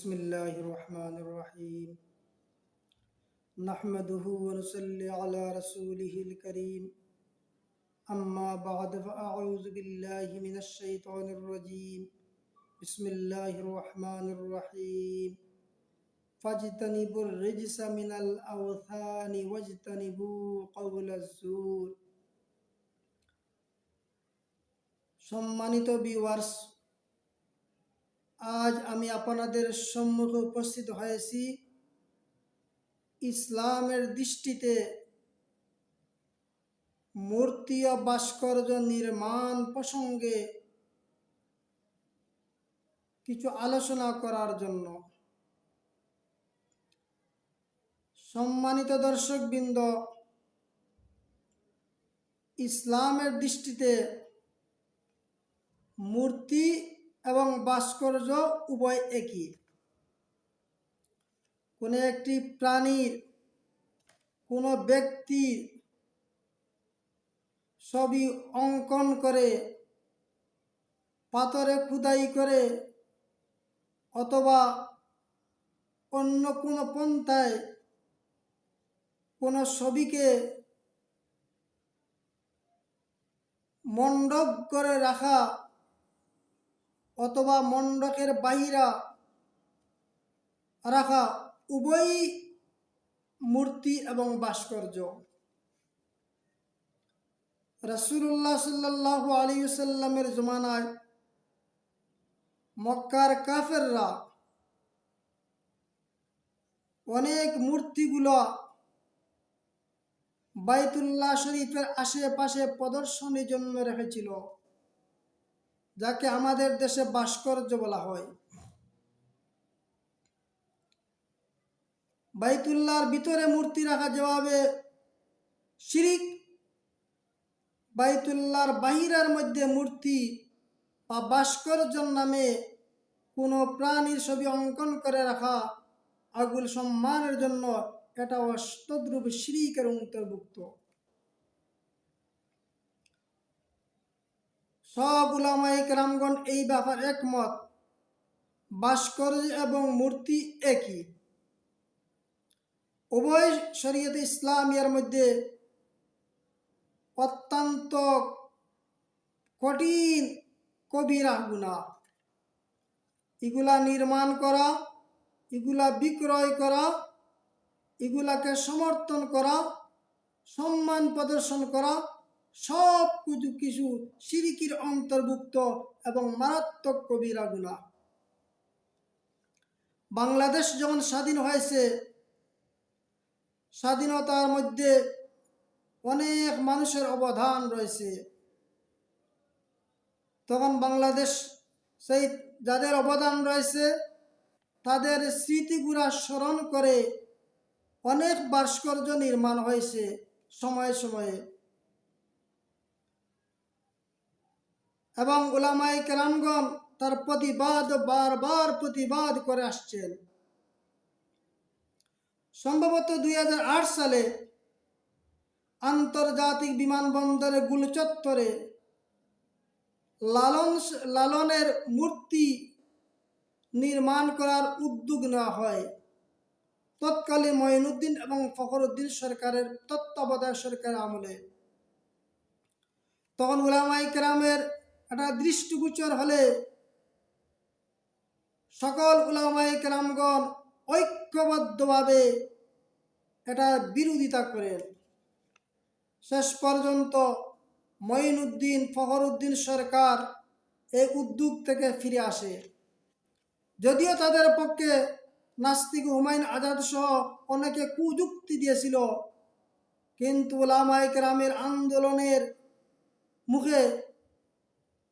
بسم الله الرحمن الرحيم نحمده ونصلي على رسوله الكريم أما بعد فأعوذ بالله من الشيطان الرجيم بسم الله الرحمن الرحيم فاجتنبوا الرجس من الأوثان واجتنبوا قول الزور সম্মানিত ভিউয়ার্স আজ আমি আপনাদের সম্মুখে উপস্থিত হয়েছি। ইসলামের দৃষ্টিতে মূর্তি ও ভাস্কর্য নির্মাণ প্রসঙ্গে কিছু আলোচনা করার জন্য। সম্মানিত দর্শকবৃন্দ, ইসলামের দৃষ্টিতে মূর্তি এবং ভাস্কর্য উভয় একই। কোনো একটি প্রাণীর কোনো ব্যক্তির ছবি অঙ্কন করে, পাথরে খুদাই করে অথবা অন্য কোনো পন্থায় কোনো ছবিকে মণ্ডপ করে রাখা অথবা মণ্ডকের বাহিরা রাখা উভয়ই মূর্তি এবং ভাস্কর্য। রসুল্লাহ সাল্লাহ আলী সাল্লামের জমানায় মক্কার কাফেররা অনেক মূর্তিগুলো বাইতুল্লাহ শরীফের আশেপাশে প্রদর্শনীর জন্য রেখেছিল। যাকে আমাদের দেশে ভাস্কর্য বলা হয়। বাইতুল্লাহর ভিতরে মূর্তি রাখা যেভাবে শিরিক, বাইতুল্লাহর বাহিরের মধ্যে মূর্তি বা ভাস্কর্যর নামে কোনো প্রাণীর ছবি অঙ্কন করে রাখা আগুল সম্মানের জন্য এটা অষ্টদ্রুপ শিরিকের অন্তর্ভুক্ত। সব উলামাই রামগণ এই ব্যাপার একমত। ভাস্কর্য এবং মূর্তি একই। উভয় শরীয়ত ইসলামিয়ার মধ্যে অত্যন্ত কঠিন কবিরা গুণা। এগুলা নির্মাণ করা, এগুলা বিক্রয় করা, এগুলাকে সমর্থন করা, সম্মান প্রদর্শন করা সব কিছু কিছু সিরিকির অন্তর্ভুক্ত এবং মারাত্মক কবিরা গুণা বাংলাদেশ যখন স্বাধীন হয়েছে, স্বাধীনতার মধ্যে অনেক মানুষের অবদান রয়েছে। তখন বাংলাদেশ সেই যাদের অবদান রয়েছে, তাদের স্মৃতিগুলা স্মরণ করে অনেক ভাস্কর্য নির্মাণ হয়েছে সময়ে সময়ে। এবং ওলামাই কেরামগণ তার প্রতিবাদ বারবার প্রতিবাদ করে আসছেন। সম্ভবত দুই হাজার আট সালে আন্তর্জাতিক বিমানবন্দরে গুলচত্বরে লালন লালনের মূর্তি নির্মাণ করার উদ্যোগ নেওয়া হয়। তৎকালীন মঈনুদ্দিন এবং ফখরুদ্দিন সরকারের তত্ত্বাবধায়ক সরকারের আমলে। তখন উলামাই কেরামের একটা দৃষ্টিগোচর হলে সকল উলামাই কেরামগণ ঐক্যবদ্ধভাবে এটা বিরোধিতা করেন। শেষ পর্যন্ত মঈনুদ্দিন ফখরুদ্দিন সরকার এই উদ্যোগ থেকে ফিরে আসে। যদিও তাদের পক্ষে নাস্তিক হুমায়ুন আজাদ সহ অনেকে কুযুক্তি দিয়েছিল, কিন্তু ওলামাইক রামের আন্দোলনের মুখে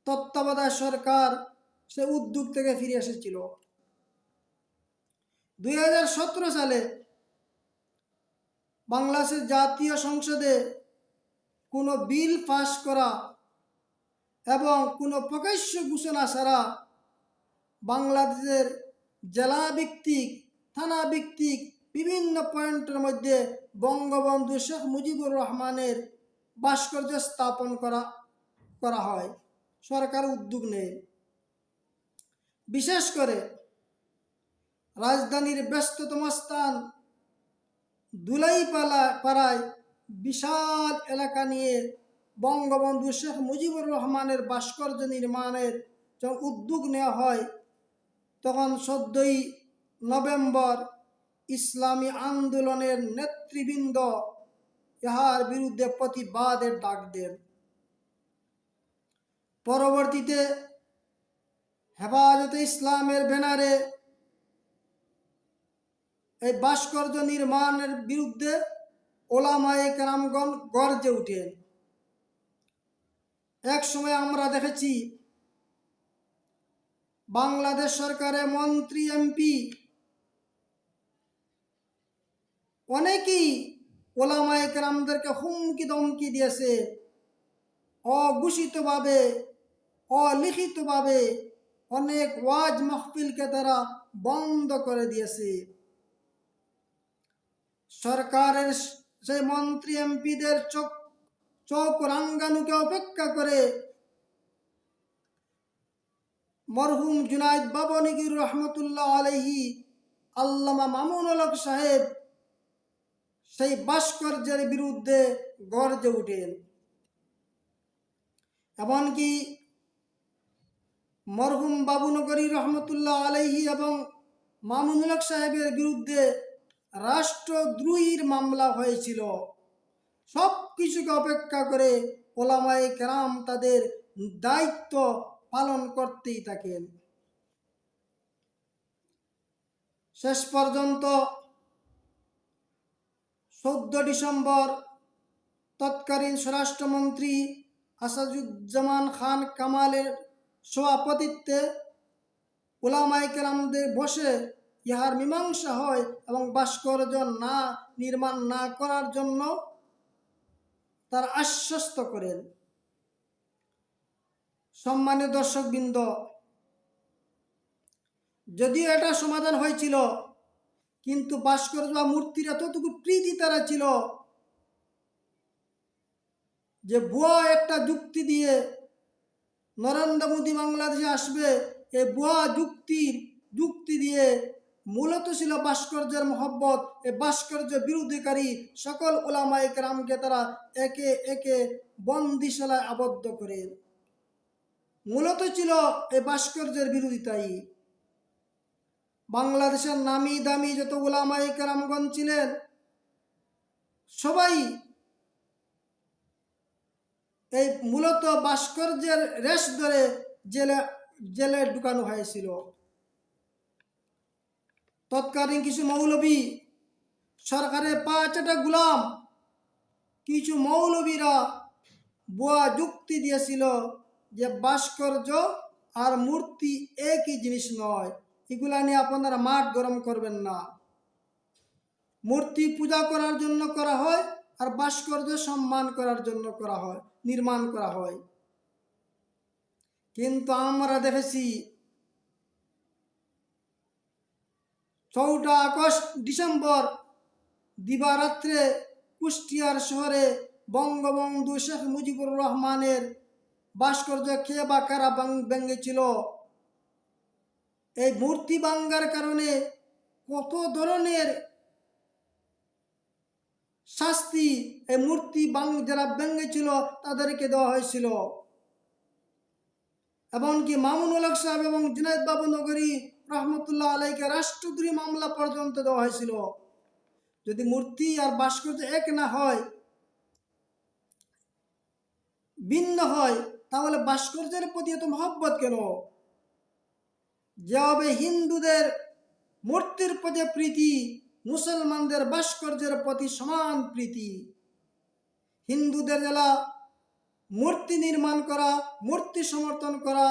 তত্ত্বাবধায়ক সরকার সে উদ্যোগ থেকে ফিরে এসেছিল। দুই হাজার সতেরো সালে বাংলাদেশের জাতীয় সংসদে কোনো বিল পাশ করা এবং কোনো প্রকাশ্য ঘোষণা ছাড়া বাংলাদেশের জেলা ভিত্তিক, থানা ভিত্তিক বিভিন্ন পয়েন্টের মধ্যে বঙ্গবন্ধু শেখ মুজিবুর রহমানের ভাস্কর্য স্থাপন করা করা হয়। সরকার উদ্যোগ নেয়। বিশেষ করে রাজধানীর ব্যস্ততম স্থান দুলাইপালা পাড়ায় বিশাল এলাকা নিয়ে বঙ্গবন্ধু শেখ মুজিবুর রহমানের ভাস্কর্য নির্মাণের যখন উদ্যোগ নেওয়া হয়, তখন সদ্যই নভেম্বর ইসলামী আন্দোলনের নেতৃবৃন্দ ইহার বিরুদ্ধে প্রতিবাদের ডাক দেন। পরবর্তীতে হেফাজতে ইসলামের ব্যানারে এই ভাস্কর্য নির্মাণের বিরুদ্ধে ওলামায়ে কেরামগণ গর্জে উঠেন। এক সময় আমরা দেখেছি, বাংলাদেশ সরকারের মন্ত্রী, এমপি অনেকেই ওলামায়ে কেরামদেরকে হুমকি দমকি দিয়েছে, অঘোষিতভাবে অলিখিতভাবে অনেক ওয়াজ মাহফিলকে তারা বন্ধ করে দিয়েছে। সরকারের সেই মন্ত্রী এমপিদের চোখ চোখ রাঙ্গানুকে অপেক্ষা করে মরহুম জুনাইদ বাবনিগুর রহমতুল্লাহ আলহি আল্লামা মামুনুল হক সাহেব সেই ভাস্কর্যের বিরুদ্ধে গর্জে উঠেন এমনকি মরহুম বাবুনগরী রহমতুল্লাহ আলহি এবং মামুনুল হক সাহেবের বিরুদ্ধে রাষ্ট্রদ্রোহীর মামলা হয়েছিল। সব কিছুকে অপেক্ষা করে ওলামাই কেরাম তাদের দায়িত্ব পালন করতেই থাকেন। শেষ পর্যন্ত চোদ্দ ডিসেম্বর তৎকালীন স্বরাষ্ট্রমন্ত্রী আসাদুজ্জামান খান কামালের সভাপতিত্বে ওলামায়ে কেরামদের বসে ইহার মীমাংসা হয় এবং ভাস্কর্য না নির্মাণ না করার জন্য তার আশ্বস্ত করেন। সম্মানীয় দর্শকবৃন্দ, যদিও এটা সমাধান হয়েছিল, কিন্তু ভাস্কর্য বা মূর্তির এতটুকু প্রীতি তারা ছিল যে ভুয়া একটা যুক্তি দিয়ে নরেন্দ্র মোদী বাংলাদেশে আসবে, এই ভুয়া যুক্তির, যুক্তি দিয়ে মূলত ছিল ভাস্কর্যের মহব্বত। এই ভাস্কর্য বিরোধীকারী সকল ওলামায়িক রামকে তারা একে একে বন্দিশালায় আবদ্ধ করে। মূলত ছিল এই ভাস্কর্যের বিরোধিতাই। বাংলাদেশের নামি দামি যত ওলামায়িক রামগণ ছিলেন, সবাই এই মূলত ভাস্কর্যের রেশ ধরে জেলে জেলে ঢুকানো হয়েছিল। তৎকালীন কিছু মৌলবী, সরকারের পাঁচটা গুলাম, কিছু মৌলবীরা বুয়া যুক্তি দিয়েছিল যে ভাস্কর্য আর মূর্তি একই জিনিস নয়। এগুলা নিয়ে আপনারা মাঠ গরম করবেন না। মূর্তি পূজা করার জন্য করা হয় আর ভাস্কর্য সম্মান করার জন্য করা হয়, নির্মাণ করা হয়। কিন্তু আমরা দেখেছি, চৌঠা আগস্ট, ডিসেম্বর, দিবারাত্রে কুষ্টিয়ার শহরে বঙ্গবন্ধু শেখ মুজিবুর রহমানের ভাস্কর্য খেয়ে বা কারা ভেঙেছিল? এই মূর্তি ভাঙ্গার কারণে কত ধরনের শাস্তি এই মূর্তি যারা ভেঙেছিল তাদেরকে দেওয়া হয়েছিল। এমনকি মামুনুল হক সাহেব এবং জুনায়দ বাবু নগরী রহমতুল্লাহ আলাইকে রাষ্ট্রদ্রোহী মামলা পর্যন্ত দেওয়া হয়েছিল। যদি মূর্তি আর ভাস্কর্য এক না হয়, ভিন্ন হয়, তাহলে ভাস্কর্যের প্রতি এত মহব্বত কেন? যেভাবে হিন্দুদের মূর্তির প্রতি প্রীতি মুসলমানদের ভাস্কর্যের প্রতি সমান প্রীতি। হিন্দুদের জেলা মূর্তি নির্মাণ করা, মূর্তি সমর্থন করা,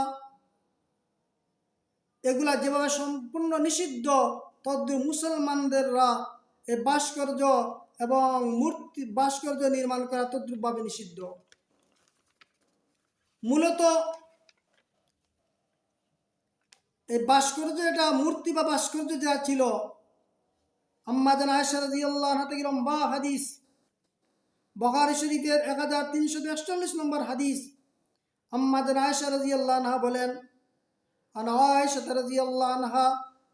এগুলা যেভাবে সম্পূর্ণ নিষিদ্ধ, তদ্রু মুসলমানদেররা এ ভাস্কর্য এবং মূর্তি, ভাস্কর্য নির্মাণ করা তদ্রুপভাবে নিষিদ্ধ। মূলত এই ভাস্কর্য এটা মূর্তি বা ভাস্কর্য যা ছিল আম্মাদান আয়সা রাদিয়াল্লাহু আনহা থেকে লম্বা হাদিস বখারি শরীফের এক হাজার তিনশো একচল্লিশ নম্বর হাদিস আম্মাদান আয়সা রাদিয়াল্লাহু আনহা বলেন আন আয়সা রাদিয়াল্লাহু আনহা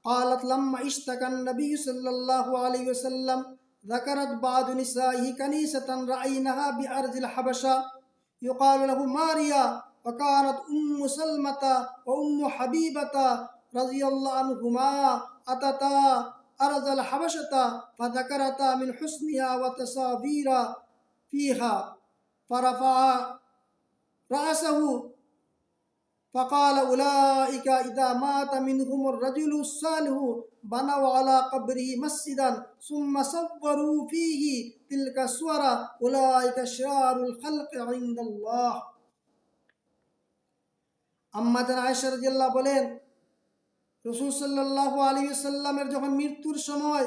قالت لما اشتكى النبي صلى الله عليه وسلم ذكرت بعض نسائه كنيسة رأيناها بأرض الحبشة يقال له ماريا وكانت أم سلمة وأم حبيبة رضي الله عنهما أتتا أرض الحبشة فذكرتا من حسنها وتصابير فيها فرفع رأسه فقال أولئك إذا مات منهم الرجل الصالح بنوا على قبره مسجدا ثم صوروا فيه تلك الصور أولئك شرار الخلق عند الله আম্মা জান আয়েশা রাদিয়াল্লাহু বলেন রসুল সাল্লাল্লাহু আলাইহি সাল্লামের যখন মৃত্যুর সময়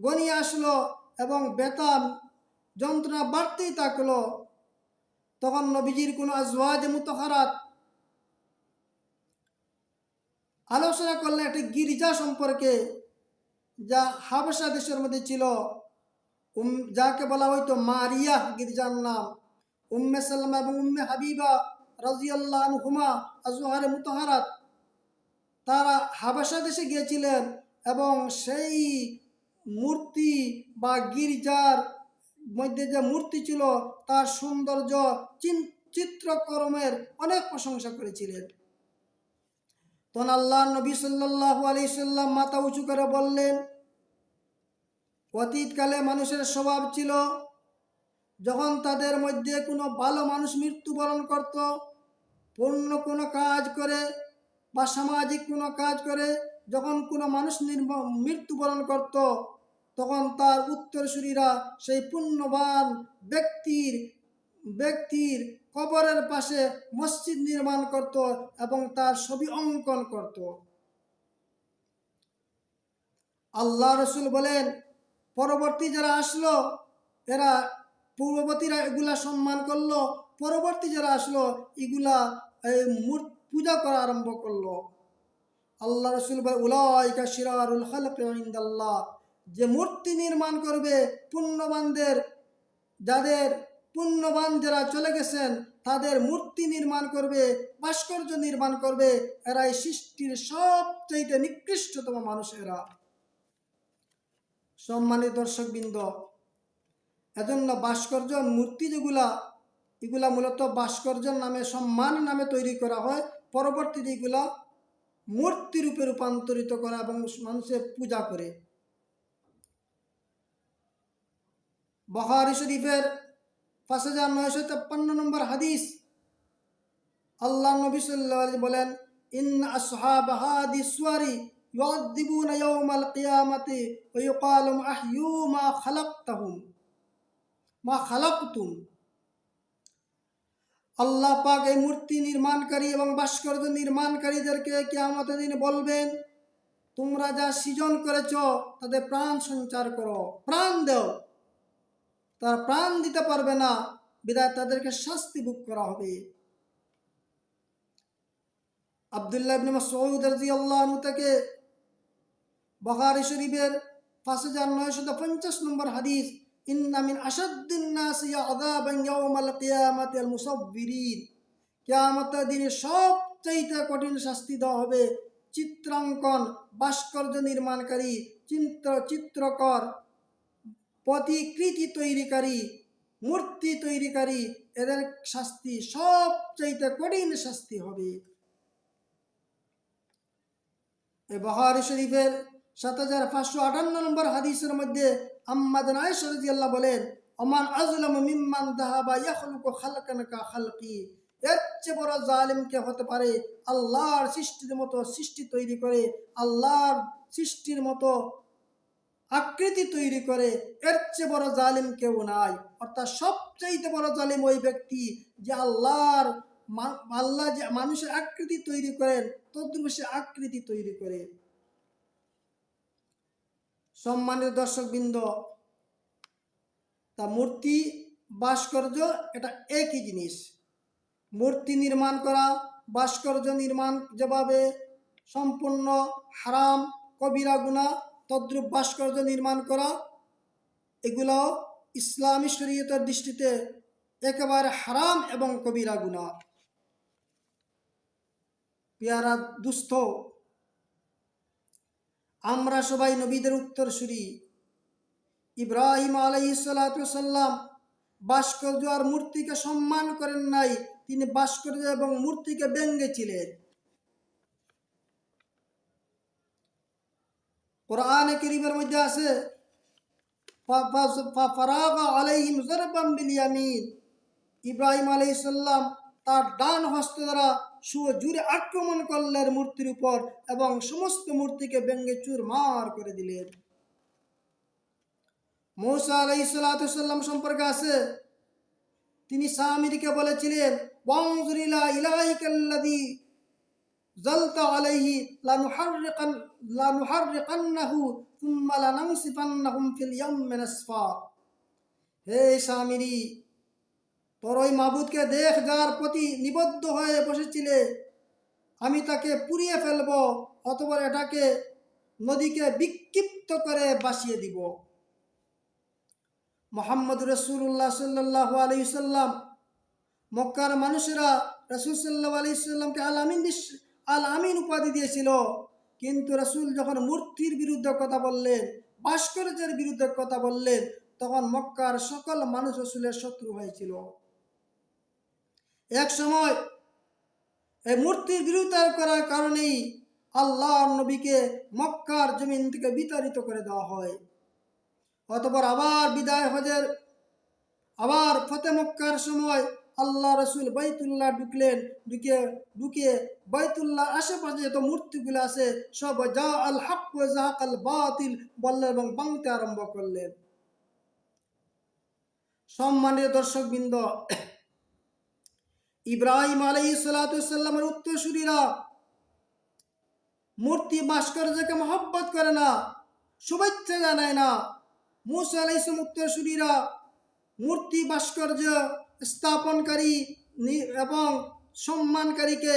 গনিয়ে আসলো এবং বেতন যন্ত্রণা বাড়তেই থাকল, তখন নবীজির কোনো আজওয়াজ মুতাহারাত আলোচনা করলেন একটি গির্জা সম্পর্কে যা হাবসা দেশের মধ্যে ছিল, উম, যাকে বলা হইতো মারিয়া গির্জার নাম। উম্মে সাল্লামা এবং উম্মে হাবিবা রাজিয়াল্লাহ আনহুমা আজহারে মুতাহারাত তারা হাবাসা দেশে গিয়েছিলেন এবং সেই মূর্তি বা গির্জার মধ্যে যে মূর্তি ছিল, তার সৌন্দর্য চিত্রকর্মের অনেক প্রশংসা করেছিলেন। তখন আল্লাহ নবী সাল্লাল্লাহু আলাইহি সাল্লাম মাথা উঁচু করে বললেন, অতীতকালে মানুষের স্বভাব ছিল, যখন তাদের মধ্যে কোনো ভালো মানুষ মৃত্যুবরণ করত, পূর্ণ কোনো কাজ করে বা সামাজিক কোনো কাজ করে, যখন কোনো মানুষ মৃত্যুবরণ করত, তখন তার উত্তরসূরিরা সেই পুণ্যবান ব্যক্তির ব্যক্তির কবরের পাশে মসজিদ নির্মাণ করত এবং তার ছবি অঙ্কন করত। আল্লাহ রসুল বলেন, পরবর্তী যারা আসলো, এরা পূর্ববর্তীরা এগুলা সম্মান করল, পরবর্তী যারা আসলো, এগুলা এই মূর- পূজা করা আরম্ভ করল। আল্লাহ রসুল উলাইকা শিরারুল খালক ইনদাল্লাহ। যে মূর্তি নির্মাণ করবে পুণ্যবানদের, যাদের পুণ্যবান যারা চলে গেছেন, তাদের মূর্তি নির্মাণ করবে, ভাস্কর্য নির্মাণ করবে এরা এই সৃষ্টির সবচাইতে নিকৃষ্টতম মানুষ এরা। সম্মানিত দর্শকবৃন্দ, এজন্য ভাস্কর্য, মূর্তি যেগুলা এগুলা মূলত ভাস্কর্যের নামে সম্মান নামে তৈরি করা হয় পরবর্তীতে এগুলা মূর্তি রূপে রূপান্তরিত করা এবং মানুষের পূজা করে বহারি শরীফের পাঁচ হাজার নয়শো তেপ্পান্ন নম্বর হাদিস আল্লাহ নবী সাল্লাল্লাহু আলাইহি বলেন ইন আসহাব হাদি সুয়ারি يعذبون يوم القيامة ويقال أحيوا ما خلقتهم ما خلقتم আল্লাহ পাক এই মূর্তি নির্মাণকারী এবং ভাস্কর্য নির্মাণকারীদেরকে কিয়ামতের দিন বলবেন, তোমরা যা সৃজন করেছ তাদের প্রাণ সঞ্চার করো। প্রাণ দেও। তারা প্রাণ দিতে পারবে না। বিদায় তাদেরকে শাস্তি ভোগ করা হবে। আবদুল্লাহ ইবনে মাসউদ রাদিয়াল্লাহু থেকে বুখারী শরীফের পাঁচ হাজার নয়শত পঞ্চাশ নম্বর হাদিস ইন্না মিন আসাদ্দিন নাসি আযাবান ইয়াউমাল কিয়ামাতি আল মুসাব্বিরিন। কিয়ামতের দিনে সবচাইতে কঠিন শাস্তি দেওয়া হবে চিত্রাঙ্কন, ভাস্কর্য নির্মাণকারী, চিত্র, চিত্রকর, প্রতিকৃতি তৈরিকারী, মূর্তি তৈরিকারী, এদের শাস্তি সবচাইতে কঠিন শাস্তি হবে। বহারি শরীফের সাত হাজার পাঁচশো আটান্ন নম্বর হাদিসের মধ্যে আম্মাদ আল্লাহ বলেন ওমান আজলাম মিম্মান দাহাবা ইয়াখলুকু খালকান কা খালকি এর চেয়ে বড় জালিম কে হতে পারে? আল্লাহর সৃষ্টির মতো সৃষ্টি তৈরি করে, আল্লাহর সৃষ্টির মতো আকৃতি তৈরি করে, এর চেয়ে বড় জালিম কেউ নাই। অর্থাৎ সবচাইতে বড় জালিম ওই ব্যক্তি যে আল্লাহর আল্লাহ যে মানুষের আকৃতি তৈরি করেন, তদ্রুপ সে আকৃতি তৈরি করে। সম্মানিত দর্শকবৃন্দ, তা মূর্তি ভাস্কর্য এটা একই জিনিস। মূর্তি নির্মাণ করা, ভাস্কর্য নির্মাণ যেভাবে সম্পূর্ণ হারাম, কবিরা গুণা, তদ্রুপ ভাস্কর্য নির্মাণ করা, এগুলো ইসলামী শরীয়তের দৃষ্টিতে একেবারে হারাম এবং কবিরা গুণা। পেয়ারা দুস্থ আমরা সবাই নবীদের উত্তরসূরি। ইব্রাহিম আলাইসাল্লাম ভাস্কর্য আর মূর্তিকে সম্মান করেন নাই, তিনি ভাস্কর্য এবং মূর্তিকে ব্যঙ্গেছিলেন কোরআনে করিমের মধ্যে আছে ইব্রাহিম আলাইসাল্লাম তার ডান হস্ত দ্বারা সুজুরে আক্রমণ করলেন মূর্তির উপর এবং সমস্ত মূর্তিকে ব্যঙ্গে চুরমার করে দিলেন। মৌসা আলাইসাল্লাম সম্পর্কে আছে? তিনি সামিরকে বলেছিলেন ওয়াংজুরিলা ইলাইকাল্লাযী জালতা আলাইহি লানুহাররিকান, লানুহাররিকান্নাহু লানানসিফান্নাহুম ফিল হে সামিরি তোর ওই মাবুদকে দেখ যার প্রতি নিবদ্ধ হয়ে বসেছিলে। আমি তাকে পুড়িয়ে ফেলব অথবা এটাকে নদীকে বিক্ষিপ্ত করে বাসিয়ে দিব। মোহাম্মদ রসুল্লাহ সাল্লাহ আলি সাল্লাম, মক্কার মানুষেরা রসুল সাল্লাহ আলি সাল্লামকে আল আমিন আল আমিন উপাধি দিয়েছিল। কিন্তু রসুল যখন মূর্তির বিরুদ্ধে কথা বললেন, ভাস্কর্যের বিরুদ্ধে কথা বললেন, তখন মক্কার সকল মানুষ রসুলের শত্রু হয়েছিল। এক সময় এই মূর্তির বিরোধিতা করার কারণেই আল্লাহ নবীকে মক্কার জমিন থেকে বিতাড়িত করে দেওয়া হয়। অতপর আবার বিদায় হজের, আবার ফতে মক্কার সময় আল্লাহ রসুল বাইতুল্লাহ ঢুকলেন, ঢুকে ঢুকে বাইতুল্লাহ আশেপাশে যত মূর্তিগুলো আছে, সব যা আল হক জাহাক আল বাতিল বললেন এবং বাংতে আরম্ভ করলেন। সম্মানিত দর্শকবৃন্দ ইব্রাহিম আলাই সাল্লামের উত্তরসূরীরা, মূর্তি ভাস্কর্যকে মহব্বত করে না, শুভেচ্ছা জানায় না। মুসা আলাইসলাম উত্তরসূরীরা মূর্তি ভাস্কর্য স্থাপনকারী এবং সম্মানকারীকে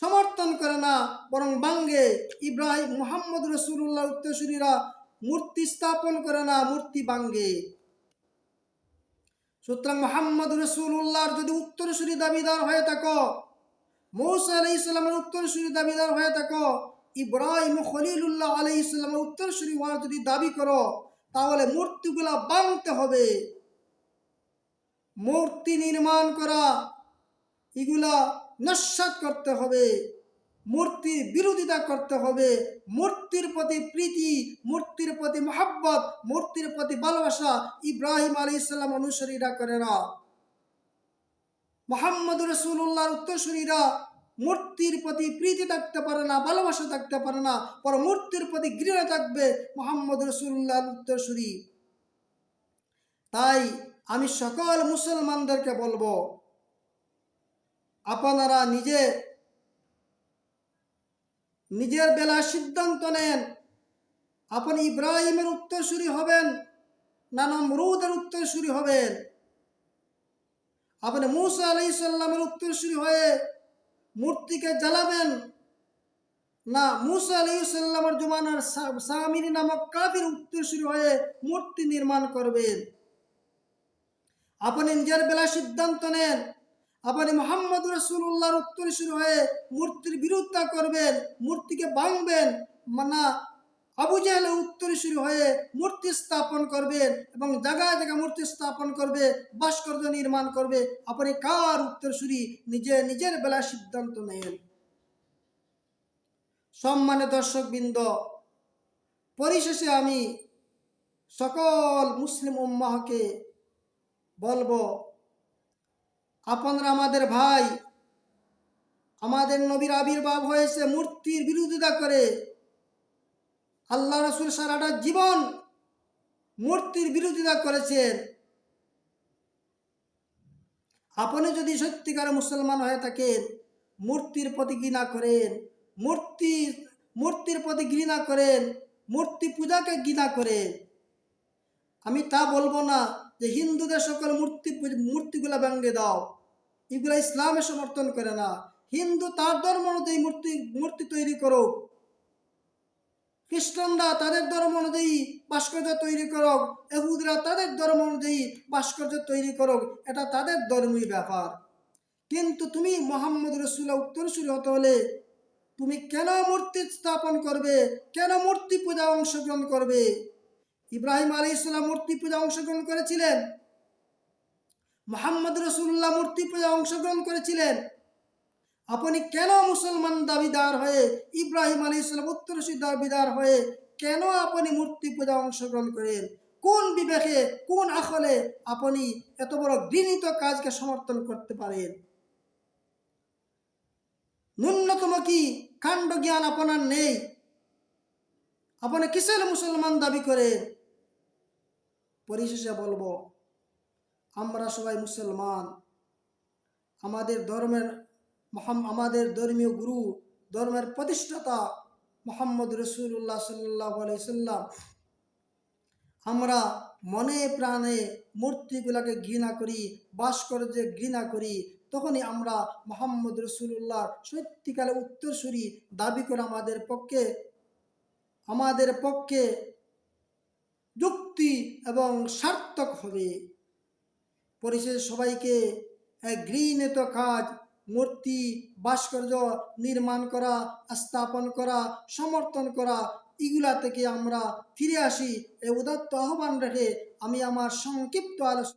সমর্থন করে না, বরং বাঙ্গে ইব্রাহিম মুহাম্মদ রসুল্লাহ উত্তরসূরীরা মূর্তি স্থাপন করে না, মূর্তি বাঙ্গে। সুতরাং মোহাম্মদ রসুল্লাহর যদি উত্তরসূরি দাবিদার হয়ে থাকো, মৌসা আলাই ইসলামের উত্তরসূরি দাবিদার হয়ে থাকো, ইব্রাহিম খলিলুল্লাহ আলাই ইসলামের উত্তরসূরি হওয়ার যদি দাবি করো, তাহলে মূর্তিগুলা বাংতে হবে। মূর্তি নির্মাণ করা, এগুলা নস্বাত করতে হবে। মূর্তির বিরোধিতা করতে হবে। মূর্তির প্রতি প্রীতি, মূর্তির প্রতি মহাব্বত, মূর্তির প্রতি ভালোবাসা ইব্রাহিম আলী ইসলাম অনুসারীরা করে না। মোহাম্মদ রসুল্লাহর উত্তরসূরীরা মূর্তির প্রতি প্রীতি থাকতে পারে না, ভালোবাসা থাকতে পারে না, পর মূর্তির প্রতি ঘৃণা থাকবে মোহাম্মদ রসুল্লাহর উত্তরসূরী। তাই আমি সকল মুসলমানদেরকে বলব, আপনারা নিজে নিজের বেলা সিদ্ধান্ত নেন। আপনি ইব্রাহিমের উত্তরসূরি হবেন, না নমরুদের উত্তরসূরি হবেন। আপনি মুসা আলাই সাল্লামের উত্তরসূরি হয়ে মূর্তিকে জ্বালাবেন। না, মুসা আলাই সাল্লামের জমানার সামির নামক কাবির উত্তরসূরি হয়ে মূর্তি নির্মাণ করবেন। আপনি নিজের বেলা সিদ্ধান্ত নেন আপনি মোহাম্মদ রসুল্লাহর শুরু হয়ে মূর্তির বিরোধিতা করবেন, মূর্তিকে ভাঙবেন না আবু জাহেলের শুরু হয়ে মূর্তি স্থাপন করবেন এবং জায়গায় জায়গায় মূর্তি স্থাপন করবে, ভাস্কর্য নির্মাণ করবে। আপনি কার উত্তরসূরি নিজে, নিজের বেলা সিদ্ধান্ত নেন। সম্মানে দর্শকবৃন্দ, পরিশেষে আমি সকল মুসলিম উম্মাহকে বলব আপনারা আমাদের ভাই, আমাদের নবীর আবির্ভাব হয়েছে মূর্তির বিরোধিতা করে, আল্লাহ রসুল সারাটা জীবন মূর্তির বিরোধিতা করেছেন। আপনি যদি সত্যিকার মুসলমান হয়ে থাকেন, মূর্তির প্রতি ঘৃণা করেন, মূর্তি, মূর্তির প্রতি ঘৃণা করেন, মূর্তি পূজাকে ঘৃণা করেন, আমি তা বলব না যে হিন্দুদের সকল মূর্তি মূর্তিগুলা ভেঙে দাও। এগুলা ইসলামে সমর্থন করে না। হিন্দু তার ধর্ম অনুযায়ী মূর্তি মূর্তি তৈরি করুক। খ্রিস্টানরা তাদের ধর্ম অনুযায়ী ভাস্কর্য তৈরি করুক। এহুদরা তাদের ধর্ম অনুযায়ী ভাস্কর্য তৈরি করুক। এটা তাদের ধর্মীয় ব্যাপার। কিন্তু তুমি মোহাম্মদ রসুল্লাহ উত্তরসূরি হতে হলে তুমি কেন মূর্তি স্থাপন করবে? কেন মূর্তি পূজা অংশগ্রহণ করবে? ইব্রাহিম আলী ইসলাম মূর্তি পূজা অংশগ্রহণ করেছিলেন? মোহাম্মদ রসুল্লাহ মূর্তি পূজা অংশগ্রহণ করেছিলেন। আপনি কেন মুসলমান দাবিদার হয়ে, ইব্রাহিম আলী ইসলাম উত্তরসূরি দাবিদার হয়ে কেন আপনি মূর্তি পূজা অংশগ্রহণ করেন? কোন বিবেকে, কোন আখলে আপনি এত বড় ঘৃণিত কাজকে সমর্থন করতে পারেন? ন্যূনতম কি কাণ্ড জ্ঞান আপনার নেই? আপনি কিসের মুসলমান দাবি করেন? পরিশেষে বলব আমরা সবাই মুসলমান। আমাদের ধর্মের আমাদের ধর্মীয় গুরু, ধর্মের প্রতিষ্ঠাতা মোহাম্মদ রসুল্লাহ সাল্লাহ সাল্লাম। আমরা মনে প্রাণে মূর্তিগুলাকে ঘৃণা করি, ভাস্কর্যে ঘৃণা করি, তখনই আমরা মোহাম্মদ রসুল্লাহ সত্যিকালে উত্তরসূরি দাবি করে আমাদের পক্ষে আমাদের পক্ষে যুক্তি এবং সার্থক হবে। পরিশেষে সবাইকে গৃহীত কাজ, মূর্তি, ভাস্কর্য নির্মাণ করা, স্থাপন করা, সমর্থন করা, এগুলা থেকে আমরা ফিরে আসি। এই উদাত্ত আহ্বান রেখে আমি আমার সংক্ষিপ্ত আলোচনা